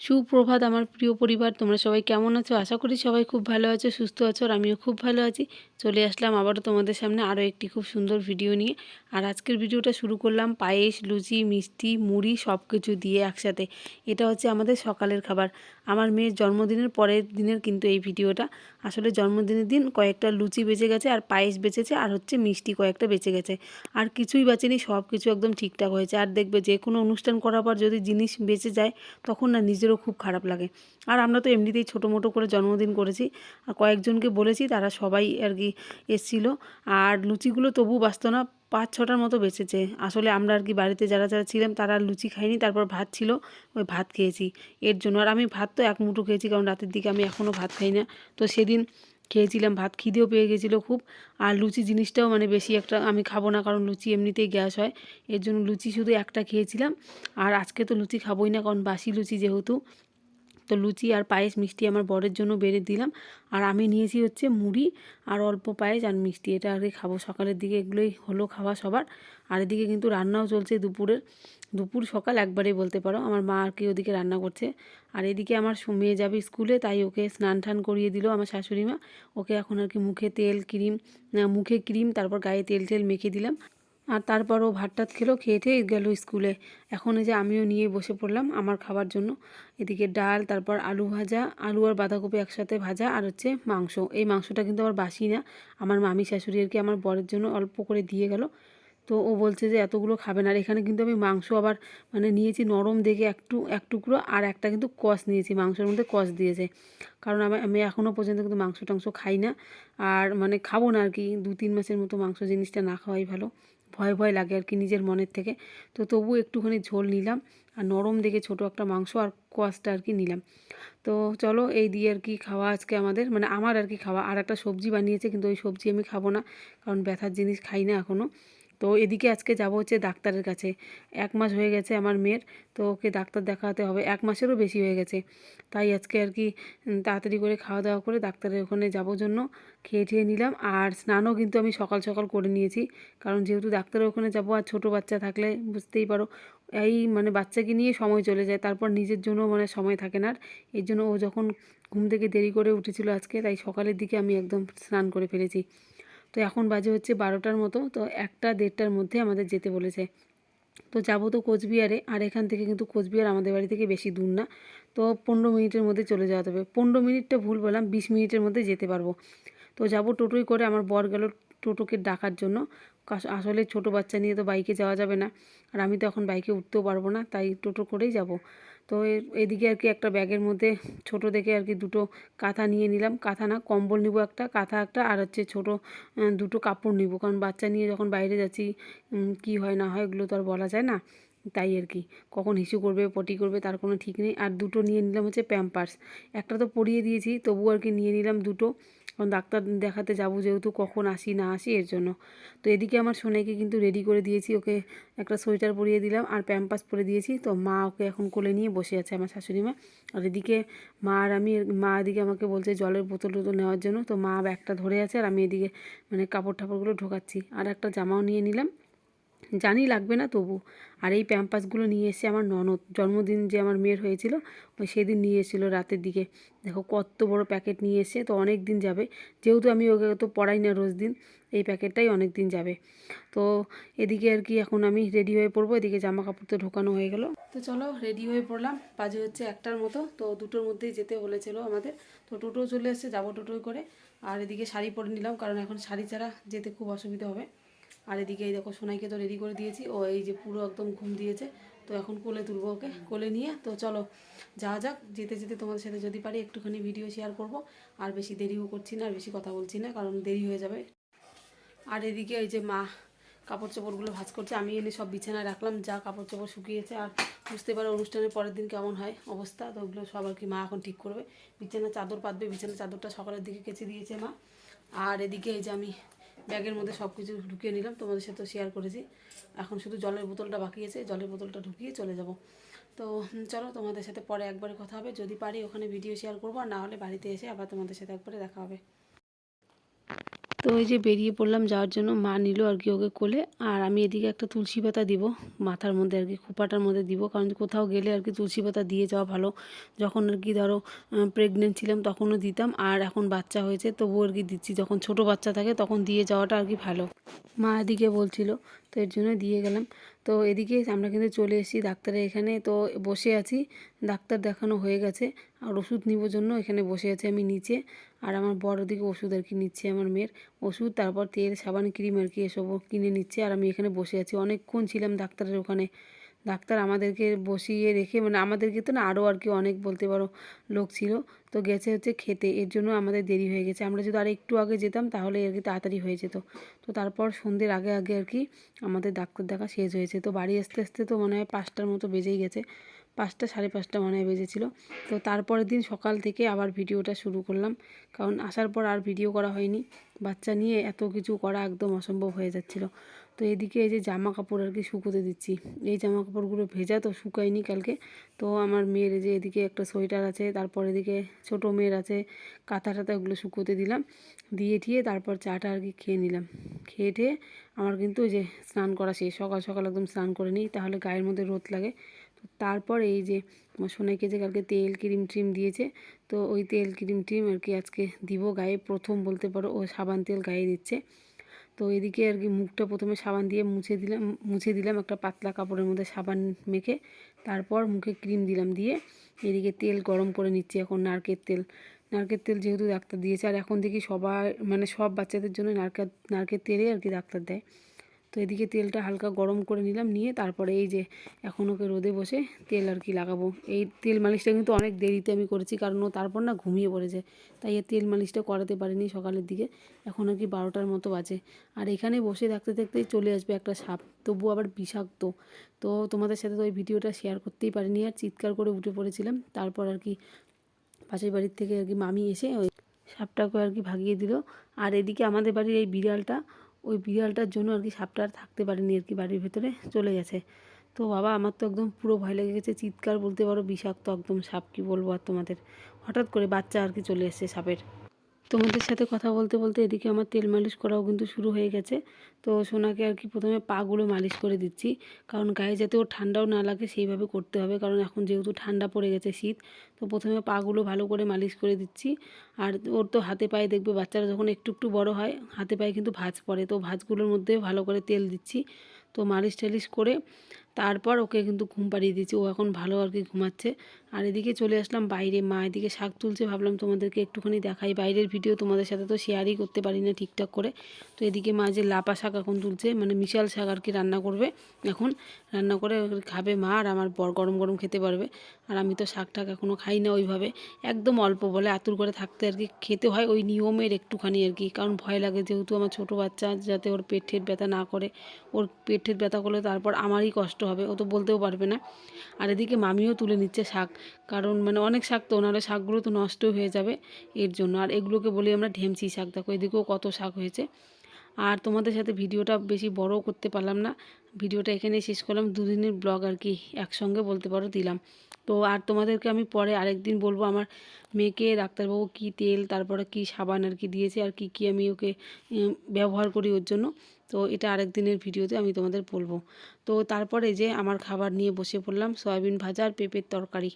সুপ্রভাত আমার প্রিয় পরিবার, তোমরা সবাই কেমন আছো? আশা করি সবাই খুব ভালো আছো, সুস্থ আছো, আর আমিও খুব ভালো আছি। চলে আসলাম আবারও তোমাদের সামনে আরও একটি খুব সুন্দর ভিডিও নিয়ে। আর আজকের ভিডিওটা শুরু করলাম পায়েস, লুচি, মিষ্টি, মুড়ি সব কিছু দিয়ে একসাথে। এটা হচ্ছে আমাদের সকালের খাবার। আমার মেয়ের জন্মদিনের পরের দিনের কিন্তু এই ভিডিওটা। আসলে জন্মদিনের দিন কয়েকটা লুচি বেঁচে গেছে আর পায়েস বেঁচেছে আর হচ্ছে মিষ্টি কয়েকটা বেঁচে গেছে। আর কিছুই বাঁচেনি সব কিছু একদম ঠিকঠাক হয়েছে। আর দেখবে যে কোনো অনুষ্ঠান করার পর যদি জিনিস বেঁচে যায়, তখন না নিজেরও খুব খারাপ লাগে। আর আমরা তো এমনিতেই ছোটো মোটো করে জন্মদিন করেছি। আর কয়েকজনকে বলেছি, তারা সবাই আর কি এসছিলো। আর লুচিগুলো তবু বাঁচত না, পাঁচ ছটার মতো বেঁচেছে। আসলে আমরা আর কি বাড়িতে যারা যারা ছিলাম, তারা লুচি খাইনি, তারপর ভাত ছিল, ওই ভাত খেয়েছি। এর জন্য, আর আমি ভাত তো এক মুঠো খেয়েছি, কারণ রাতের দিকে আমি এখনও ভাত খাই না। তো সেদিন খেয়েছিলাম, ভাত খিদেও পেয়ে গেছিল খুব। আর লুচি জিনিসটাও মানে বেশি একটা আমি খাব না, কারণ লুচি এমনিতেই গ্যাস হয়। এর জন্য লুচি শুধু একটা খেয়েছিলাম। আর আজকে তো লুচি খাবোই না, কারণ বাসি লুচি যেহেতু। তো লুচি আর পায়েস মিষ্টি আমার বরের জন্য বেড়ে দিলাম। আর আমি নিয়েছি হচ্ছে মুড়ি আর অল্প পায়েস আর মিষ্টি। এটা কি খাব। সকালের দিকে এগুলোই হলো খাওয়া সবার। আর এদিকে কিন্তু রান্নাও চলছে দুপুরের। দুপুর সকাল একবারেই বলতে পারো। আমার মা আর কি ওদিকে রান্না করছে। আর এদিকে আমার মেয়ে যাবে স্কুলে, তাই ওকে স্নান টান করিয়ে দিল আমার শাশুড়ি মা। ওকে এখন আর কি মুখে তেল, ক্রিম মুখে ক্রিম, তারপর গায়ে তেল টেল মেখে দিলাম। আর তারপর ও ভাত টাত খেলো, খেয়ে টেয়ে গেল স্কুলে। এখন এই যে আমিও নিয়ে বসে পড়লাম আমার খাবার জন্য। এদিকে ডাল, তারপর আলু ভাজা, আলু আর বাঁধাকপি একসাথে ভাজা আর হচ্ছে মাংস। এই মাংসটা কিন্তু আবার বাসি না। আমার মামি, শাশুড়ি আর কি আমার বরের জন্য অল্প করে দিয়ে গেল। তো ও বলছে যে এতগুলো খাবে না। আর এখানে কিন্তু আমি মাংস আবার মানে নিয়েছি নরম দেখে একটু, এক টুকরো আর একটা কিন্তু কষ নিয়েছি। মাংসের মধ্যে কষ দিয়েছে। কারণ আমি আমি এখনও পর্যন্ত কিন্তু মাংস টাংস খাই না। আর মানে খাব না আর কি। দু তিন মাসের মতো মাংস জিনিসটা না খাওয়াই ভালো। ভয় ভয় লাগে আর কি নিজের মনের থেকে। তো তবু একটুখানি ঝোল নিলাম আর নরম দেখে ছোট একটা মাংস আর কোয়াশটা আর কি নিলাম। তো চলো এই দিয়ে আর কি খাওয়া আজকে আমাদের মানে আমার আর কি খাওয়া। আর একটা সবজি বানিয়েছে, কিন্তু ওই সবজি আমি খাব না, কারণ ব্যথার জিনিস খাই না এখনও তো এদিকে আজকে যাব হচ্ছে ডাক্তারের কাছে। এক মাস হয়ে গেছে আমার মেয়ের, তো ওকে ডাক্তার দেখাতে হবে। এক মাসেরও বেশি হয়ে গেছে। তাই আজকে আর কি তাড়াতাড়ি করে খাওয়া দাওয়া করে ডাক্তারের ওখানে যাব জন্য। খেয়ে ঠেয়ে নিলাম। আর স্নানও কিন্তু আমি সকাল সকাল করে নিয়েছি। কারণ যেহেতু ডাক্তারের ওখানে যাব আর ছোটো বাচ্চা থাকলে বুঝতেই পারো, এই মানে বাচ্চাকে নিয়ে সময় চলে যায়। তারপর নিজের জন্য মানে সময় থাকে না আর। এর জন্য ও যখন ঘুম থেকে দেরি করে উঠেছিল আজকে, তাই সকালের দিকে আমি একদম স্নান করে ফেলেছি। তো এখন বাজে হচ্ছে বারোটার মতো, তো একটা দেড়টার মধ্যে আমাদের যেতে বলেছে। তো যাব তো কোচবিহারে, আর এখান থেকে কিন্তু কোচবিহার আমাদের বাড়ি থেকে বেশি দূর না। তো পনেরো মিনিটের মধ্যে চলে যাওয়া হবে পনেরো মিনিটটা ভুল বললাম, বিশ মিনিটের মধ্যে যেতে পারব। তো যাব টোটোই করে আমার বর গেল টোটোকে ডাকার জন্য। আসলে ছোট বাচ্চা নিয়ে তো বাইকে যাওয়া যাবে না। আর আমি তো এখন বাইকে উঠতেও পারব না, তাই টোটো করেই যাব। তো এদিকে আর কি একটা ব্যাগের মধ্যে ছোট দেখে আর কি দুটো কাঁথা নিয়ে নিলাম। কাঁথা না, কম্বল নিব একটা, কাঁথা একটা আর হচ্ছে ছোট দুটো কাপড় নিব। কারণ বাচ্চা নিয়ে যখন বাইরে যাচ্ছি কি হয় না হয় এগুলো তো আর বলা যায় না। তাই আর কি। কখন হিসু করবে, পটি করবে, তার কোনো ঠিক নেই। আর দুটো নিয়ে নিলাম হচ্ছে প্যাম্পার্স একটা তো পরিয়ে দিয়েছি তবু আর কি নিয়ে নিলাম দুটো। কারণ ডাক্তার দেখাতে যাব যেহেতু কখন আসি, না আসি, এর জন্য। তো এদিকে আমার সোনাইকে কিন্তু রেডি করে দিয়েছি, ওকে একটা সোয়েটার পরিয়ে দিলাম। আর প্যাম্পাস পরে দিয়েছি, তো মা ওকে এখন কোলে নিয়ে বসে আছে আমার শাশুড়ি মা। আর এদিকে মা আর আমি, মা এদিকে আমাকে বলছে জলের বোতল টোতল নেওয়ার জন্য। তো মা ব্যাগটা ধরে আছে আর আমি এদিকে মানে কাপড় ঠাপড়গুলো ঢোকাচ্ছি। আর একটা জামাও নিয়ে নিলাম। জানি লাগবে না তবু। আর এই প্যাম্পাসগুলো নিয়ে এসে আমার ননদ, জন্মদিন যে আমার মেয়ের হয়েছিল, ওই সেদিন নিয়ে এসেছিল রাতের দিকে। দেখো কত বড় প্যাকেট নিয়ে এসে, তো অনেক দিন যাবে। যেহেতু আমি ওকে তো পড়াই না রোজ দিন, এই প্যাকেটটাই অনেক দিন যাবে। তো এদিকে আর কি এখন আমি রেডি হয়ে পড়ব, এদিকে জামা কাপড় তো ঢোকানো হয়ে গেল। তো চলো রেডি হয়ে পড়লাম, বাজে হচ্ছে একটার মতো। তো দুটোর মধ্যেই যেতে বলেছিল আমাদের। তো টোটো চলে এসছে, যাব টোটোয় করে। আর এদিকে শাড়ি পরে নিলাম, কারণ এখন শাড়ি ছাড়া যেতে খুব অসুবিধা হবে। আর এদিকে এই দেখো সোনাইকে তো রেডি করে দিয়েছি। ও এই যে পুরো একদম ঘুম দিয়েছে। তো এখন কোলে তুলবো ওকে, কোলে নিয়ে। তো চলো, যাওয়া যাক। যেতে যেতে তোমাদের সাথে যদি পারি একটুখানি ভিডিও শেয়ার করব। আর বেশি দেরিও করছি না, আর বেশি কথা বলছি না, কারণ দেরি হয়ে যাবে। আর এদিকে এই যে মা কাপড় চোপড়গুলো ভাজ করছে, আমি এনে সব বিছানায় রাখলাম, যা কাপড় চোপড় শুকিয়েছে। আর বুঝতে পারো অনুষ্ঠানের পরের দিন কেমন হয় অবস্থা, তো ওগুলো সব আর কি মা এখন ঠিক করবে। বিছানা চাদর পাতবে বিছানা চাদরটা সকালের দিকে কেচে দিয়েছে মা। আর এদিকে এই যে আমি ব্যাগের মধ্যে সব কিছু ঢুকিয়ে নিলাম, তোমাদের সাথে শেয়ার করেছি। এখন শুধু জলের বোতলটা বাকি আছে, জলের বোতলটা ঢুকিয়ে চলে যাব। তো চলো তোমাদের সাথে পরে একবারে কথা হবে। যদি পারি ওখানে ভিডিও শেয়ার করব, আর না হলে বাড়িতে এসে আবার তোমাদের সাথে একবারে দেখা হবে। তো ওই যে বেরিয়ে পড়লাম, যাওয়ার জন্য মা নিল আর কি ওকে কোলে। আর আমি এদিকে একটা তুলসী পাতা দিব, মাথার মধ্যে আর কি, খোপাটার মধ্যে দিব, কারণ কোথাও গেলে আর কি তুলসী পাতা দিয়ে যাওয়া ভালো। যখন আর কি ধরো প্রেগনেন্ট ছিলাম তখনও দিতাম, আর এখন বাচ্চা হয়েছে, তবুও আর কি দিচ্ছি। যখন ছোট বাচ্চা থাকে, তখন দিয়ে যাওয়াটা আর কি ভালো। মা এদিকে বলছিল তো এর জন্য দিয়ে গেলাম। তো এদিকে আমরা কিন্তু চলে এসেছি ডাক্তারের এখানে। তো বসে আছি। ডাক্তার দেখানো হয়ে গেছে। আর ওষুধ নিব জন্য এখানে বসে আছি আমি নিচে। আর আমার বড় দিকে ওষুধ আর কি নিচ্ছে আমার মেয়ের ওষুধ। তারপর তেল, সাবান, ক্রিম আর কি এসবও কিনে নিচ্ছে। আর আমি এখানে বসে আছি। অনেকক্ষণ ছিলাম ডাক্তারের ওখানে। ডাক্তার আমাদেরকে বসিয়ে রেখে মানে আমাদেরকে তো না আরও আর কি অনেক বলতে পারো লোক ছিল, তো গেছে হচ্ছে খেতে, এর জন্য আমাদের দেরি হয়ে গেছে। আমরা যদি আর একটু আগে যেতাম তাহলে আর কি তাড়াতাড়ি হয়ে যেত। তো তারপর সন্ধ্যের আগে আগে আর কি আমাদের ডাক্তার দেখা শেষ হয়েছে। তো বাড়ি আসতে আসতে তো মনে হয় পাঁচটার মতো বেজেই গেছে, পাঁচটা সাড়ে পাঁচটা মনে হয় বেজেছিল। তো তারপরের দিন সকাল থেকে আবার ভিডিওটা শুরু করলাম, কারণ আসার পর আর ভিডিও করা হয়নি। বাচ্চা নিয়ে এত কিছু করা একদম অসম্ভব হয়ে যাচ্ছিল। তো এদিকে এই যে জামা কাপড় আর কি শুকোতে দিচ্ছি। এই জামা কাপড়গুলো ভেজা তো শুকায়নি কালকে। তো আমার মেয়ের যে এদিকে একটা সোয়েটার আছে, তারপর এদিকে ছোটো মেয়ের আছে, কাঁথা টাথা ওগুলো শুকোতে দিলাম। দিয়ে ঠিয়ে তারপর চাটা আর কি খেয়ে নিলাম। খেয়ে ঠেয়ে আমার কিন্তু ওই যে স্নান করা শেষ, সকাল সকাল একদম স্নান করে নিই, তাহলে গায়ের মধ্যে রোদ লাগে। তো তারপর এই যে আমার সোনাইকে যে কালকে তেল ক্রিম ট্রিম দিয়েছে, তো ওই তেল ক্রিম ট্রিম আর কি আজকে দিব গায়ে। প্রথম বলতে পারো ও সাবান তেল গায়ে দিচ্ছে। তো এদিকে আর কি মুখটা প্রথমে সাবান দিয়ে মুছে দিলাম মুছে দিলাম একটা পাতলা কাপড়ের মধ্যে সাবান মেখে। তারপর মুখে ক্রিম দিলাম দিয়ে এদিকে তেল গরম করে নিচ্ছি এখন নারকেল তেল। নারকেল তেল যেহেতু ডাক্তার দিয়েছে, আর এখন দেখি সবার মানে সব বাচ্চাদের জন্য নারকেল নারকেল তেলে আর কি ডাক্তার দেয়। তো এদিকে তেলটা হালকা গরম করে নিলাম, নিয়ে তারপরে এই যে এখন ওকে রোদে বসে তেল আর কি লাগাবো। এই তেল মালিশটা কিন্তু অনেক দেরিতে আমি করেছি, কারণ ও তারপর না ঘুমিয়ে পড়েছে, তাই এই তেল মালিশটা করাতে পারিনি সকালের দিকে। এখন আর কি বারোটার মতো বাজে। আর এখানে বসে থাকতে থাকতেই চলে আসবে একটা সাপ, তবু আবার বিষাক্ত। তো তোমাদের সাথে তো ওই ভিডিওটা শেয়ার করতেই পারিনি, আর চিৎকার করে উঠে পড়েছিলাম। তারপর আর কি পাশের বাড়ির থেকে আর কি মামি এসে ওই সাপটাকে আর কি ভাগিয়ে দিল। আর এদিকে আমাদের বাড়ির এই বিড়ালটা ওই বিড়ালটার জন্য আর কি সাপটা আর থাকতে পারেনি আর কি বাড়ির ভেতরে চলে গেছে। তো বাবা, আমার তো একদম পুরো ভয় লেগে গেছে, চিৎকার বলতে পারো, বিষাক্ত একদম সাপ, কি বলব আর তোমাদের। হঠাৎ করে বাচ্চা আর কি চলে এসছে সাপের। তোমাদের সাথে কথা বলতে বলতে এদিকে আমার তেল মালিশ করাও কিন্তু শুরু হয়ে গেছে। তো সোনাকে আর কি প্রথমে পাগুলো মালিশ করে দিচ্ছি। কারণ গায়ে যাতে ওর ঠান্ডাও না লাগে সেইভাবে করতে হবে। কারণ এখন যেহেতু ঠান্ডা পড়ে গেছে শীত, তো প্রথমে পাগুলো ভালো করে মালিশ করে দিচ্ছি। আর ওর তো হাতে পায়ে দেখবে বাচ্চারা যখন একটু একটু বড় হয়, হাতে পায়ে কিন্তু ভাঁজ পড়ে। তো ভাঁজগুলোর মধ্যে ভালো করে তেল দিচ্ছি। তো মালিশ টালিশ করে তারপর ওকে কিন্তু ঘুম পাড়িয়ে দিচ্ছি। ও এখন ভালো আর কি ঘুমাচ্ছে। আর এদিকে চলে আসলাম বাইরে। মা এদিকে শাক তুলছে, ভাবলাম তোমাদেরকে একটুখানি দেখাই। বাইরের ভিডিও তোমাদের সাথে তো শেয়ারই করতে পারি না ঠিকঠাক করে। তো এদিকে মা যে লাপা শাক এখন তুলছে মানে মিশাল শাক আর কি রান্না করবে এখন। রান্না করে খাবে মা আর আমার বর গরম গরম খেতে পারবে। আর আমি তো শাক টাক এখনও খাই না ওইভাবে। একদম অল্প বলে আতুর করে থাকতে আর কি খেতে হয় ওই নিয়মের একটুখানি আর কি। কারণ ভয় লাগে যেহেতু আমার ছোটো বাচ্চা যাতে ওর পেটের ব্যথা না করে। ওর পেটের ব্যথা করলে তারপর আমারই কষ্ট হবে, ও তো বলতেও পারবে না। আর এদিকে মামিও তুলে নিচ্ছে শাক। কারণ মানে অনেক শাক তো নাহলে শাকগুলো তো নষ্ট হয়ে যাবে এর জন্য। আর এগুলোকে বলি আমরা ঢেমচি শাক। দেখো এদিকেও কত শাক হয়েছে। আর তোমাদের সাথে ভিডিওটা বেশি বড় করতে পারলাম না। ভিডিওটা এখানে শেষ করলাম। দুদিনের ব্লগ আর কি একসঙ্গে বলতে পারো দিলাম। তো আর তোমাদেরকে আমি পরে আরেকদিন বলব আমার মেয়েকে, ডাক্তারবাবু কি তেল, তারপরে কি সাবান আর কি দিয়েছে আর কি কি আমি ওকে ব্যবহার করি ওর জন্য। তো এটা আরেক দিনের ভিডিওতে আমি তোমাদের বলব। তো তারপরে যে আমার খাবার নিয়ে বসে পড়লাম, সয়াবিন ভাজা আর পেঁপের তরকারি।